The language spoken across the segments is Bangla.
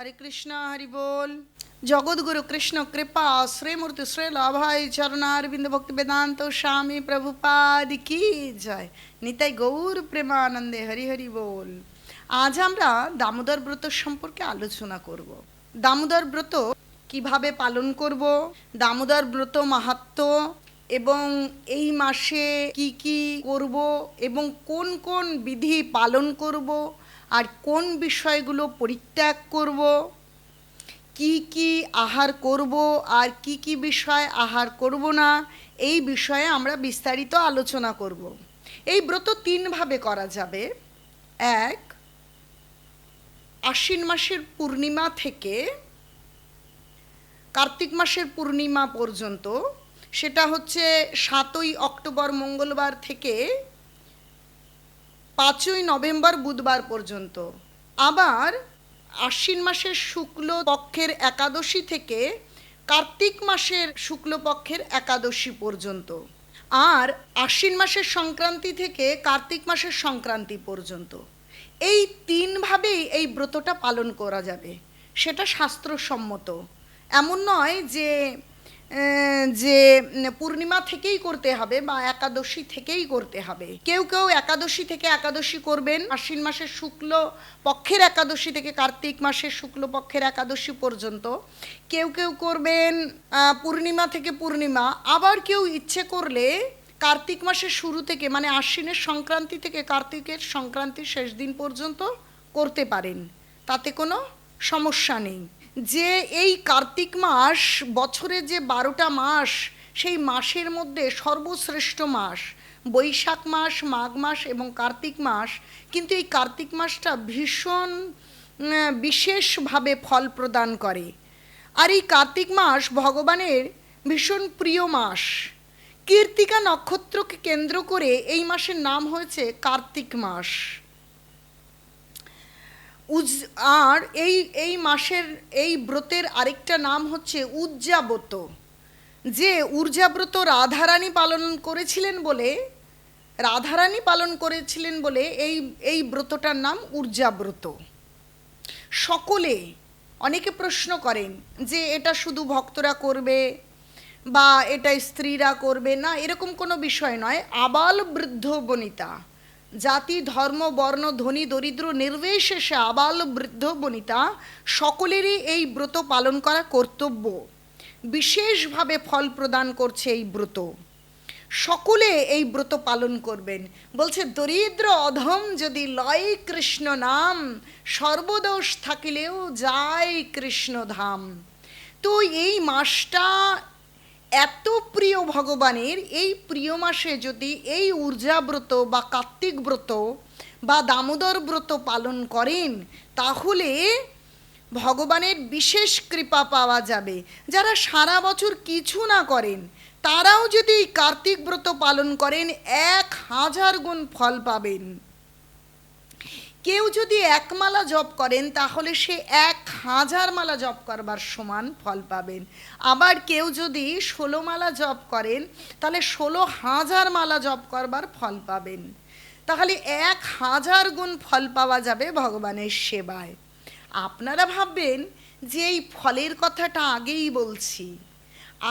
হরে কৃষ্ণ হরি বল জগৎগুরু কৃষ্ণ কৃপা শ্রীমূর্তি শ্রী লাভাই চরণারবিন্দ ভক্তি বেদান্ত স্বামী প্রভুপাদ কি জয় নিতাই গৌর প্রেমানন্দে হরি হরি বল আজ আমরা দামোদর ব্রত সম্পর্কে আলোচনা করব। দামোদর ব্রত কীভাবে পালন করব? দামোদর ব্রত মাহাত্ম্য এবং এই মাসে কি কি করব এবং কোন কোন বিধি পালন করব? আর কোন বিষয়গুলো পরিত্যাগ করব? কি কি আহার করব? আর কি কি বিষয় আহার করব না? এই বিষয়ে আমরা বিস্তারিত আলোচনা করব। এই ব্রত তিনভাবে করা যাবে। এক, আশ্বিন মাসের পূর্ণিমা থেকে কার্তিক মাসের পূর্ণিমা পর্যন্ত, সেটা হচ্ছে সাতই অক্টোবর মঙ্গলবার থেকে পাঁচই নভেম্বর বুধবার পর্যন্ত। আবার আশ্বিন মাসের শুক্ল পক্ষের একাদশী থেকে কার্তিক মাসের শুক্লপক্ষের একাদশী পর্যন্ত। আর আশ্বিন মাসের সংক্রান্তি থেকে কার্তিক মাসের সংক্রান্তি পর্যন্ত। এই তিনভাবেই এই ব্রতটা পালন করা যাবে। সেটা শাস্ত্রসম্মত। এমন নয় যে যে পূর্ণিমা থেকেই করতে হবে বা একাদশী থেকেই করতে হবে। কেউ কেউ একাদশী থেকে একাদশী করবেন। আশ্বিন মাসের শুক্ল পক্ষের একাদশী থেকে কার্তিক মাসের শুক্ল পক্ষের একাদশী পর্যন্ত কেউ কেউ করবেন পূর্ণিমা থেকে পূর্ণিমা। আবার কেউ ইচ্ছে করলে কার্তিক মাসের শুরু থেকে মানে আশ্বিনের সংক্রান্তি থেকে কার্তিকের সংক্রান্তির শেষ দিন পর্যন্ত করতে পারেন। তাতে কোনো সমস্যা নেই। যে এই কার্তিক মাস, বছরে যে বারোটা মাস, সেই মাসের মধ্যে সর্বশ্রেষ্ঠ মাস। বৈশাখ মাস, মাঘ মাস এবং কার্তিক মাস। কিন্তু এই কার্তিক মাসটা ভীষণ বিশেষভাবে ফল প্রদান করে। আর এই কার্তিক মাস ভগবানের ভীষণ প্রিয় মাস। কীর্তিকা নক্ষত্রকে কেন্দ্র করে এই মাসের নাম হয়েছে কার্তিক মাস। উজ, আর এই এই মাসের, এই ব্রতের আরেকটা নাম হচ্ছে উজ্জাব্রত। যে ঊর্জাব্রত রাধারানী পালন করেছিলেন বলে, রাধারানী পালন করেছিলেন বলে এই এই ব্রতটার নাম ঊর্জাব্রত সকলে অনেকে প্রশ্ন করেন যে এটা শুধু ভক্তরা করবে বা এটা স্ত্রীরা করবে না, এরকম কোনো বিষয় নয়। আবাল বৃদ্ধ বনিতা জাতি, ধর্ম, বর্ণ, ধনী, দরিদ্র, নির্বিশেষে আবাল, বৃদ্ধ, বনিতা, সকলেরই এই ব্রত পালন করা কর্তব্য। বিশেষভাবে ফল প্রদান করছে এই ব্রত। সকলে এই ব্রত পালন করবেন। বলছে, দরিদ্র অধম যদি লয় কৃষ্ণ নাম, সর্বদোষ থাকিলেও যায় কৃষ্ণ ধাম। তো এই মাসটা এত প্রিয় ভগবানের, এই প্রিয় মাসে যদি এই ঊর্জাব্রত বা কার্তিক ব্রত বা দামোদর ব্রত পালন করেন, তাহলে ভগবানের বিশেষ কৃপা পাওয়া যাবে। যারা সারা বছর কিছু না করেন, তারাও যদি কার্তিক ব্রত পালন করেন, এক হাজার গুণ ফল পাবেন। কেউ যদি এক মালা জপ করেন, তাহলে সে এক হাজার মালা জপ করবার সমান ফল পাবেন। আবার কেউ যদি ষোলো মালা জপ করেন, তাহলে ষোলো হাজার মালা জপ করবার ফল পাবেন। তাহলে এক হাজার গুণ ফল পাওয়া যাবে ভগবানের সেবায়। আপনারা ভাববেন যে এই ফলের কথাটা আগেই বলছি।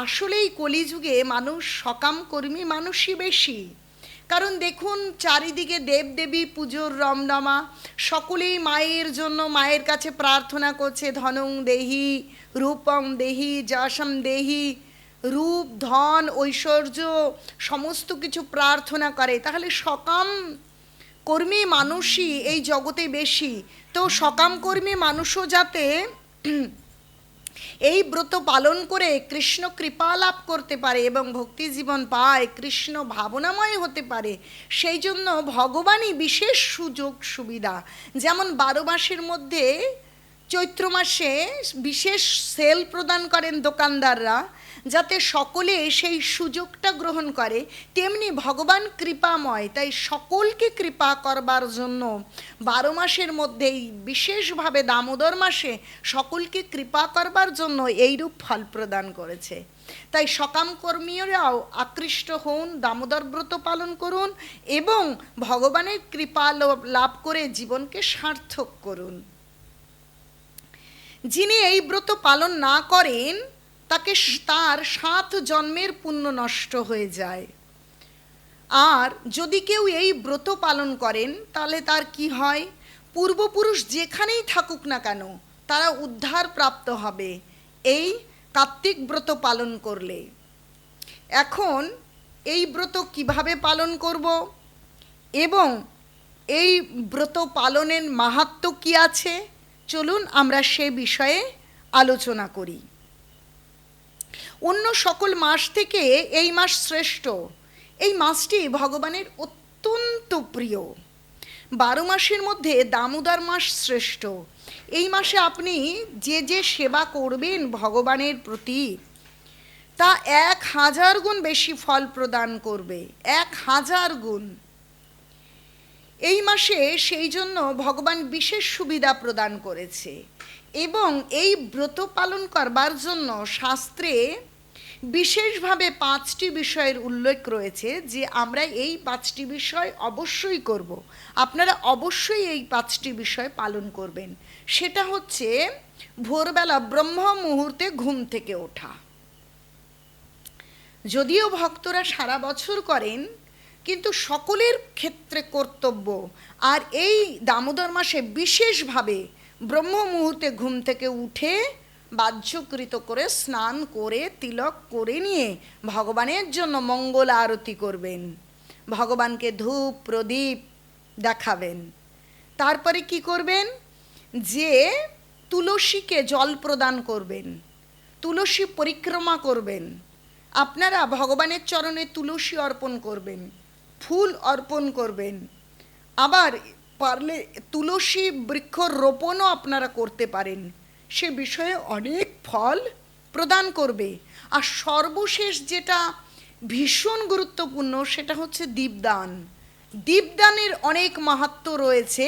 আসলে এই কলিযুগে মানুষ সকাম কর্মী মানুষই বেশি। কারণ দেখুন, চারিদিকে দেবদেবী পুজোর রমরমা, সকলেই মায়ের জন্য মায়ের কাছে প্রার্থনা করছে, ধনং দেহি, রূপং দেহি যশম দেহি, রূপ, ধন, ঐশ্বর্য, সমস্ত কিছু প্রার্থনা করে। তাহলে সকাম কর্মী মানুষই এই জগতে বেশি। তো সকাম কর্মী মানুষও যাতে এই ব্রত পালন করে কৃষ্ণ কৃপা লাভ করতে পারে এবং ভক্তি জীবন পায়, কৃষ্ণ ভাবনাময় হতে পারে। সেই জন্য ভগবানই বিশেষ সুযোগ সুবিধা। যেমন বারো মাসের মধ্যে চৈত্র মাসে বিশেষ সেল প্রদান করেন দোকানদাররা। যাতে সকলে সেই সুযোগটা গ্রহণ করে, তেমনি ভগবান কৃপাময়, তাই সকলকে কৃপা করবার জন্য বারো মাসের মধ্যেই, বিশেষভাবে দামোদর মাসে সকলকে কৃপা করবার জন্য এইরূপ ফল প্রদান করেছে। তাই সকাম কর্মীরাও আকৃষ্ট হন, দামোদর ব্রত পালন করুন এবং ভগবানের কৃপা লাভ করে জীবনকে সার্থক করুন। যিনি এই ব্রত পালন না করেন তাকে তার সাত জন্মের পুণ্য নষ্ট হয়ে যায়। আর যদি কেউ এই ব্রত পালন করেন, তাহলে তার কি হয়? পূর্বপুরুষ যেখানেই থাকুক না কেন, তারা উদ্ধার প্রাপ্ত হবে। এই কার্তিক ব্রত পালন করলে। এখন এই ব্রত কীভাবে পালন করব? এবং এই ব্রত পালনের মাহাত্ম কি আছে? চলুন আমরা সে বিষয়ে আলোচনা করি। অন্য সকল মাস থেকে এই মাস শ্রেষ্ঠ। এই মাসটি ভগবানের অত্যন্ত প্রিয়। বারো মাসের মধ্যে দামোদর মাস শ্রেষ্ঠ। এই মাসে আপনি যে যে সেবা করবেন ভগবানের প্রতি, তা এক হাজার গুণ বেশি ফল প্রদান করবে। এক হাজার গুণ। এই মাসে সেই জন্য ভগবান বিশেষ সুবিধা প্রদান করেছে এবং এই ব্রত পালন করবার জন্য শাস্ত্রে বিশেষভাবে পাঁচটি বিষয়ের উল্লেখ রয়েছে যে আমরা এই পাঁচটি বিষয় অবশ্যই করব। আপনারা অবশ্যই এই পাঁচটি বিষয় পালন করবেন। সেটা হচ্ছে ভোরবেলা ব্রহ্ম মুহূর্তে ঘুম থেকে ওঠা। যদিও ভক্তরা সারা বছর করেন, কিন্তু সকলের ক্ষেত্রে কর্তব্য। আর এই দামোদর মাসে বিশেষভাবে ব্রহ্ম মুহূর্তে ঘুম থেকে উঠে বাহ্যকৃত করে স্নান করে, তিলক করে নিয়ে ভগবানের জন্য মঙ্গল আরতি করবেন। ভগবানকে ধূপ, প্রদীপ দেখাবেন। তারপরে কি করবেন? যে তুলসীকে জল প্রদান করবেন, তুলসী পরিক্রমা করবেন। আপনারা ভগবানের চরণে তুলসী অর্পণ করবেন, ফুল অর্পণ করবেন। আবার পারলে তুলসী বৃক্ষ রোপণও আপনারা করতে পারেন। সে বিষয়ে অনেক ফল প্রদান করবে। আর সর্বশেষ যেটা ভীষণ গুরুত্বপূর্ণ সেটা হচ্ছে দীপদান। দীপদানের অনেক মাহাত্ম রয়েছে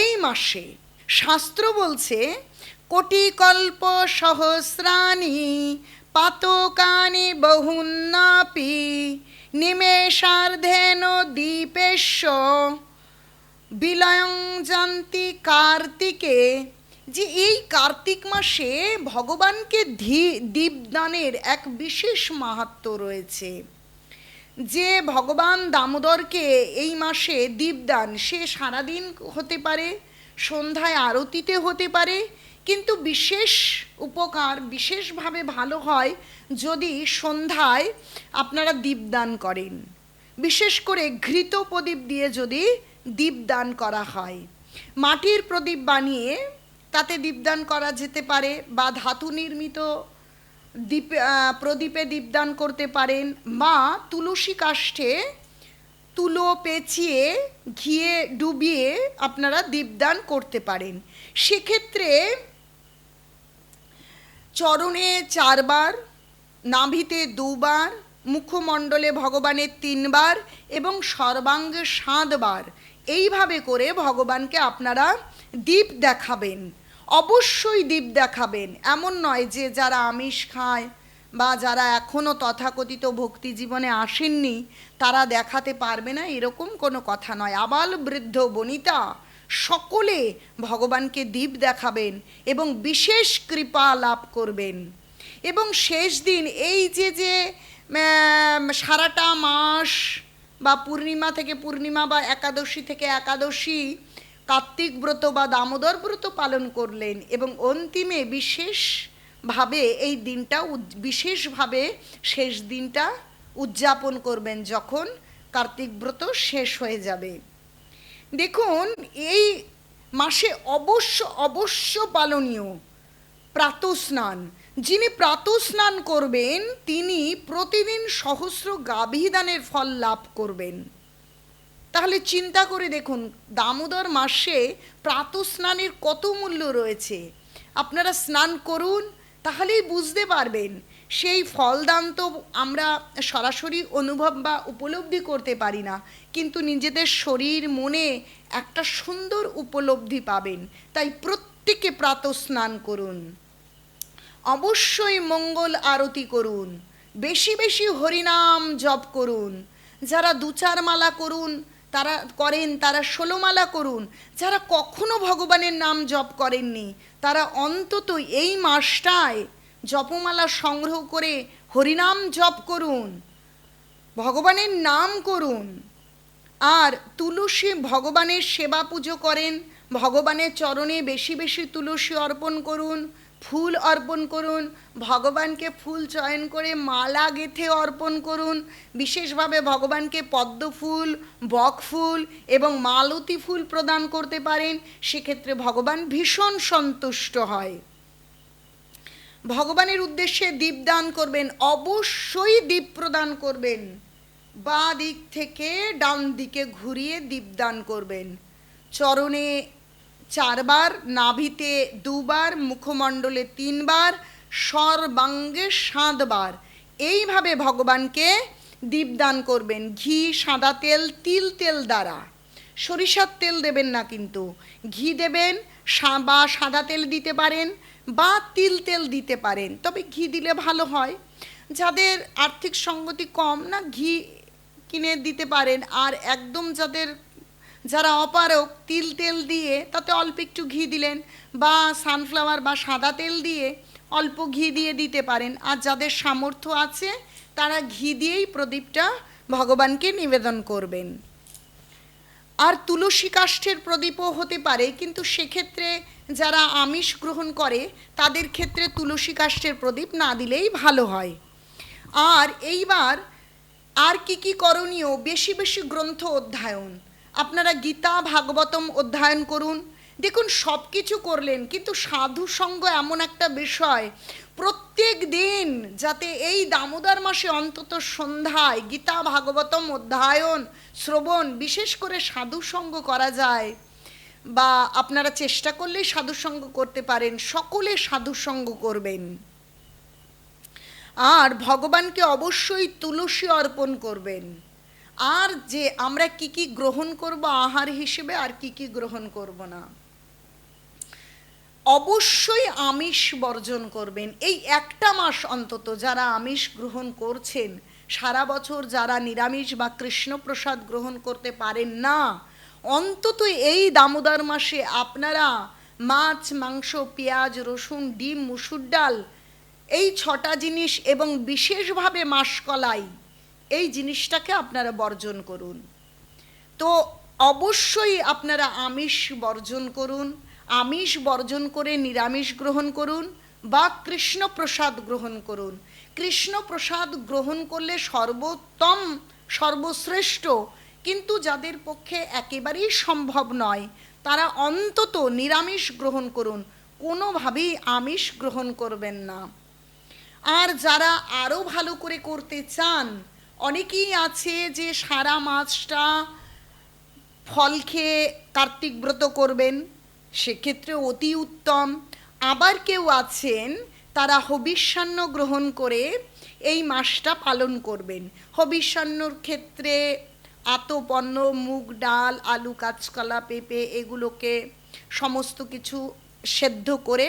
এই মাসে। শাস্ত্র বলছে কোটি কল্প সহস্রাণি পাতকানি বহুন্নাপি নিমেষার্ধেন দীপেশ্ব বিলয়ং জান্তি কার্তিকে যে এই কার্তিক মাসে ভগবানকে দীপদানের এক বিশেষ মাহাত্ম রয়েছে। যে ভগবান দামোদরকে এই মাসে দীপদান, সে সারাদিন হতে পারে, সন্ধ্যায় আরতিতে হতে পারে, কিন্তু বিশেষ উপকার, বিশেষভাবে ভালো হয় যদি সন্ধ্যায় আপনারা দীপদান করেন। বিশেষ করে ঘৃত প্রদীপ দিয়ে যদি দীপদান করা হয়। মাটির প্রদীপ বানিয়ে তাতে দীপদান করা যেতে পারে বা ধাতু নির্মিত দীপ প্রদীপে দীপদান করতে পারেন। বা তুলসী কাষ্ঠে তুলো পেঁচিয়ে ঘিয়ে ডুবিয়ে আপনারা দীপদান করতে পারেন। সেক্ষেত্রে চরণে চারবার, নাভিতে দুবার, মুখমণ্ডলে ভগবানের তিনবার এবং সর্বাঙ্গে সাতবার। এইভাবে করে ভগবানকে আপনারা দীপ দেখাবেন। অবশ্যই দীপ দেখাবেন। এমন নয় যে যারা আমিষ খায় বা যারা এখনও তথাকথিত ভক্তি জীবনে আসেননি, তারা দেখাতে পারবে না, এরকম কোনো কথা নয়। আবাল বৃদ্ধ বনিতা, সকলে ভগবানকে দীপ দেখাবেন এবং বিশেষ কৃপা লাভ করবেন। এবং শেষ দিন এই যে যে সারাটা মাস বা পূর্ণিমা থেকে পূর্ণিমা বা একাদশী থেকে একাদশী কার্তিক ব্রত বা দামোদর ব্রত পালন করলেন এবং অন্তিমে বিশেষভাবে এই দিনটা বিশেষভাবে শেষ দিনটা উদযাপন করবেন যখন কার্তিক ব্রত শেষ হয়ে যাবে। দেখুন, এই মাসে অবশ্য অবশ্য পালনীয় প্রাতস্নান। যিনি প্রাতস্নান করবেন, তিনি প্রতিদিন সহস্র গাভীদানের ফল লাভ করবেন। তাহলে চিন্তা করে দেখুন, দামোদর মাসে প্রাতস্নানের কত মূল্য রয়েছে? আপনারা স্নান করুন, তাহলেই বুঝতে পারবেন। সেই ফলদান তো আমরা সরাসরি অনুভব বা উপলব্ধি করতে পারি না, কিন্তু নিজেদের শরীর, মনে একটা সুন্দর উপলব্ধি পাবেন। তাই প্রত্যেকে প্রাতস্নান করুন। অবশ্যই মঙ্গল আরতি করুন। বেশি বেশি হরিনাম জপ করুন। যারা দু চার মালা করুন তারা করেন, তারা ষোলোমালা করুন। যারা কখনো ভগবানের নাম জপ করেননি, তারা অন্তত এই মাসটায় জপমালা সংগ্রহ করে হরিনাম জপ করুন, ভগবানের নাম করুন। আর তুলসী ভগবানের সেবা পুজো করেন, ভগবানের চরণে বেশি বেশি তুলসী অর্পণ করুন ফুল অর্পণ করুন, ভগবানকে ফুল চয়ন করে মালা গেথে অর্পণ করুন, বিশেষভাবে ভগবানকে পদ্ম ফুল, বক ফুল এবং মালতী ফুল প্রদান করতে পারেন, সেক্ষেত্রে ভগবান ভীষণ সন্তুষ্ট হয়। ভগবানের উদ্দেশ্যে দীপদান করবেন, অবশ্যই দীপ প্রদান করবেন। বা দিক থেকে ডান দিকে ঘুরিয়ে দীপদান করবেন। চরণে চারবার, নাভিতে দুবার, মুখমণ্ডলে তিনবার, সর্বাঙ্গে সাতবার। এইভাবে ভগবানকে দীপদান করবেন ঘি, সাদা তেল, তিল তেল দ্বারা। সরিষার তেল দেবেন না কিন্তু। ঘি দেবেন বা সাদা তেল দিতে পারেন, বা তিল তেল দিতে পারেন। তবে ঘি দিলে ভালো হয়। যাদের আর্থিক সঙ্গতি কম না, ঘি কিনে দিতে পারেন। আর একদম যাদের যারা অপারক, তিল তেল দিয়ে তাতে অল্প একটু ঘি দিলেন বা সানফ্লাওয়ার বা সাদা তেল দিয়ে অল্প ঘি দিয়ে দিতে পারেন। আর যাদের সামর্থ্য আছে, তারা ঘি দিয়েই প্রদীপটা ভগবানকে নিবেদন করবেন। আর তুলসী কাষ্ঠের প্রদীপও হতে পারে, কিন্তু সেক্ষেত্রে যারা আমিষ গ্রহণ করে, তাদের ক্ষেত্রে তুলসী কাষ্ঠের প্রদীপ না দিলেই ভালো হয়। আর এইবার আর কি কি করণীয়? বেশি বেশি গ্রন্থ অধ্যয়ন। আপনারা গীতা, ভাগবতম অধ্যয়ন করুন। দেখুন সব কিছু করলেন, কিন্তু সাধু সঙ্গ এমন একটা বিষয়, প্রত্যেক দিন যাতে এই দামোদর মাসে অন্তত সন্ধ্যায় গীতা, ভাগবতম অধ্যায়ন, শ্রবণ, বিশেষ করে সাধু সঙ্গ করা যায়, বা আপনারা চেষ্টা করলেই সাধু সঙ্গ করতে পারেন, সকলে সাধু সঙ্গ করবেন। আর ভগবানকে অবশ্যই তুলসী অর্পণ করবেন। আর যে আমরা কি কি গ্রহণ করব আহার হিসেবে, আর কি কি গ্রহণ করব না? অবশ্যই আমিষ বর্জন করবেন। এই একটা মাস অন্তত যারা আমিষ গ্রহণ করছেন, সারা বছর যারা নিরামিষ বা কৃষ্ণপ্রসাদ গ্রহণ করতে পারেন না, অন্তত এই দামোদর মাসে আপনারা মাছ, মাংস, পেঁয়াজ, রসুন, ডিম, মুসুর ডাল, এই ছটা জিনিস এবং বিশেষভাবে মাসকলাই এই জিনিসটাকে আপনারা বর্জন করুন। তো অবশ্যই আপনারা আমিষ বর্জন করুন, আমিষ বর্জন করে নিরামিষ গ্রহণ করুন বা কৃষ্ণ প্রসাদ গ্রহণ করুন। কৃষ্ণ প্রসাদ গ্রহণ করলে সর্বোত্তম, সর্বশ্রেষ্ঠ, কিন্তু যাদের পক্ষে একেবারেই সম্ভব নয়, তারা অন্তত নিরামিষ গ্রহণ করুন, কোনোভাবেই আমিষ গ্রহণ করবেন না। আর যারা আরও ভালো করে করতে চান অনেকেই আছে যে সারা মাছটা ফল খেয়ে কার্তিক ব্রত করবেন, সেক্ষেত্রে অতি উত্তম। আবার কেউ আছেন, তারা হবিষ্যান্ন গ্রহণ করে এই মাসটা পালন করবেন। হবিষ্যান্নর ক্ষেত্রে আতপন্ন মুগ, ডাল, আলু, কাঁচকলা, পেঁপে এগুলোকে সমস্ত কিছু সেদ্ধ করে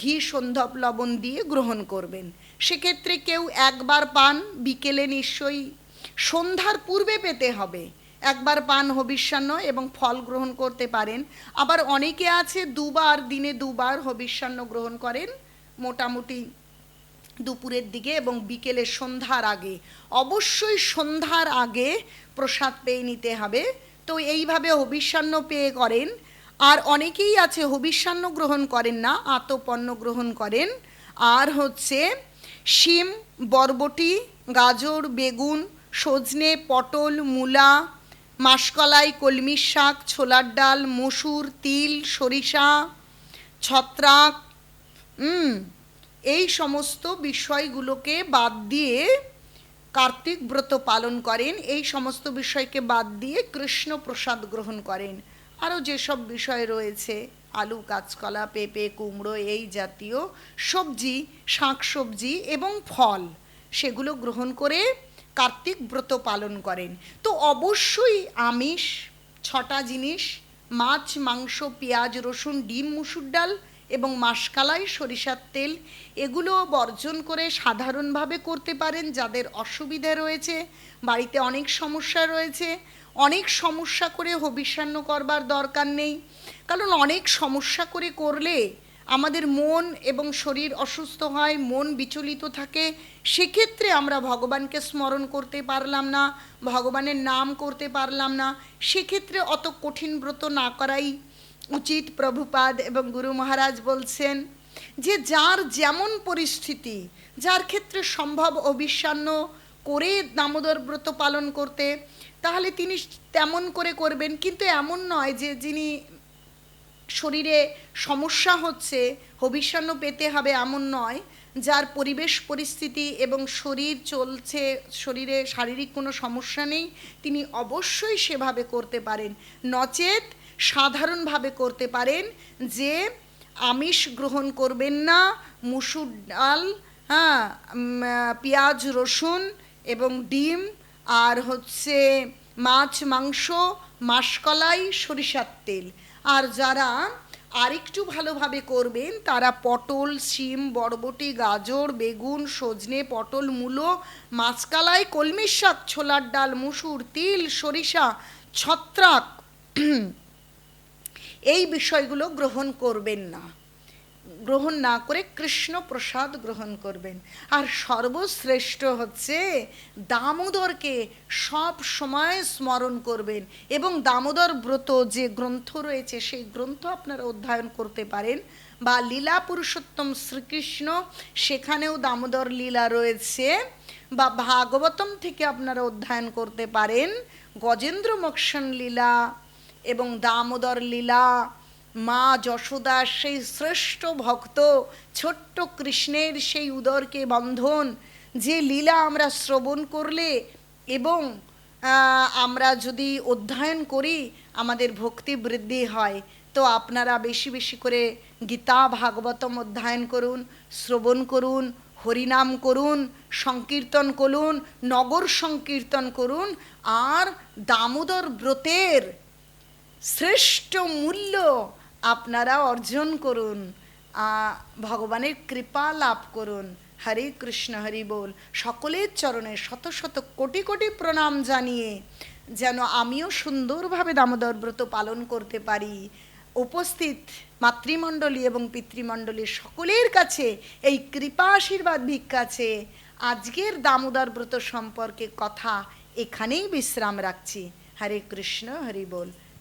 ঘি সন্ধব লবণ দিয়ে গ্রহণ করবেন। সেক্ষেত্রে কেউ একবার পান, বিকেলে নিশ্চয়ই। সন্ধ্যার পূর্বে পেতে হবে। একবার পান হবিষ্যান্ন এবং ফল গ্রহণ করতে পারেন। আবার অনেকে আছে দুবার, দিনে দুবার হবিষ্যান্ন গ্রহণ করেন মোটামুটি দুপুরের দিকে এবং বিকেলে সন্ধ্যার আগে। অবশ্যই সন্ধ্যার আগে প্রসাদ পেয়ে নিতে হবে। তো এইভাবে হবিষ্যান্ন পেয়ে করেন। আর অনেকেই আছে হবিষ্যান্ন গ্রহণ করেন না আতপন্ন গ্রহণ করেন। আর হচ্ছে শিম, বরবটি, গাজর, বেগুন, সজনে, পটল, মূলা, মাসকলাই, কলমির শাক, ছোলার ডাল, মসুর তিল, সরিষা, ছত্রাক এই সমস্ত বিষয়গুলোকে বাদ দিয়ে কার্তিক ব্রত পালন করেন। এই সমস্ত বিষয়কে বাদ দিয়ে কৃষ্ণ প্রসাদ গ্রহণ করেন। আরও যেসব বিষয় রয়েছে আলু কাঁচকলা পেঁপে, কুমড়ো, এই জাতীয় সবজি, শাকসবজি এবং ফল সেগুলো গ্রহণ করে কার্তিক ব্রত পালন করেন। তো অবশ্যই আমিষ, ছটা জিনিস, মাছ, মাংস, পেঁয়াজ, রসুন, ডিম, মুসুর ডাল এবং মাসকালাই, সরিষার তেল, এগুলো বর্জন করে সাধারণভাবে করতে পারেন যাদের অসুবিধে রয়েছে, বাড়িতে অনেক সমস্যা রয়েছে অনেক সমস্যা করে হবিষ্যান্ন করবার দরকার নেই। কারণ অনেক সমস্যা করে করলে আমাদের মন এবং শরীর অসুস্থ হয়, মন বিচলিত থাকে। সেক্ষেত্রে আমরা ভগবানকে স্মরণ করতে পারলাম না, ভগবানের নাম করতে পারলাম না। সেক্ষেত্রে অত কঠিন ব্রত না করাই উচিত, প্রভুপাদ এবং গুরু মহারাজ বলছেন যে, যার যেমন পরিস্থিতি, যার ক্ষেত্রে সম্ভব অবিশ্বান্ন করে দামোদর ব্রত পালন করতে তাহলে তিনি তেমন করে করবেন, কিন্তু এমন নয় যে যিনি শরীরে সমস্যা হচ্ছে, হবিষ্যান্ন পেতে হবে এমন নয়, যার পরিবেশ পরিস্থিতি এবং শরীর চলছে, শরীরে শারীরিক কোনো সমস্যা নেই, তিনি অবশ্যই সেভাবে করতে পারেন। নচেত সাধারণভাবে করতে পারেন যে আমিষ গ্রহণ করবেন না, মুসুর ডাল হ্যাঁ পেঁয়াজ, রসুন এবং ডিম আর হচ্ছে মাছ, মাংস, মাসকলাই, সরিষার তেল। আর যারা আরেকটু ভালোভাবে করবেন, তারা পটল, শিম, বরবটি, গাজর, বেগুন, সজনে, পটল, মূলো মাছকালাই কলমির শাক, ছোলার ডাল, মুসুর, তিল, সরিষা, ছত্রাক। এই বিষয়গুলো গ্রহণ করবেন না। গ্রহণ না করে কৃষ্ণ প্রসাদ গ্রহণ করবেন। আর সর্বশ্রেষ্ঠ হচ্ছে দামোদরকে সব সময় স্মরণ করবেন এবং দামোদর ব্রত যে গ্রন্থ রয়েছে সেই গ্রন্থ আপনারা অধ্যয়ন করতে পারেন বা লীলা পুরুষোত্তম শ্রীকৃষ্ণ, সেখানেও দামোদর লীলা রয়েছে বা ভাগবতম থেকে আপনারা অধ্যয়ন করতে পারেন। গজেন্দ্র মোক্ষণ লীলা এবং দামোদর লীলা মা যশোদা, সেই শ্রেষ্ঠ ভক্ত, ছোট্ট কৃষ্ণের সেই উদরকে বন্ধন, যে লীলা আমরা শ্রবণ করলে এবং আমরা যদি অধ্যয়ন করি, আমাদের ভক্তি বৃদ্ধি হয়। তো আপনারা বেশি বেশি করে গীতা, ভাগবতম অধ্যয়ন করুন, শ্রবণ করুন, হরিনাম করুন, সংকীর্তন করুন, নগর সংকীর্তন করুন, আর দামোদর ব্রতের শ্রেষ্ঠ মূল্য আপনারা অর্জন করুন ভগবানের কৃপা লাভ করুন, হরে কৃষ্ণ, হরি বল। সকলের চরণে শত শত কোটি কোটি প্রণাম জানিয়ে যেন আমিও সুন্দরভাবে দামোদর ব্রত পালন করতে পারি। উপস্থিত মাতৃমণ্ডলী এবং পিতৃমণ্ডলী সকলের কাছে এই কৃপা আশীর্বাদ ভিক্ষাছে আজকের দামোদর ব্রত সম্পর্কে কথা এখানেই বিশ্রাম রাখছি। হরে কৃষ্ণ, হরি বল।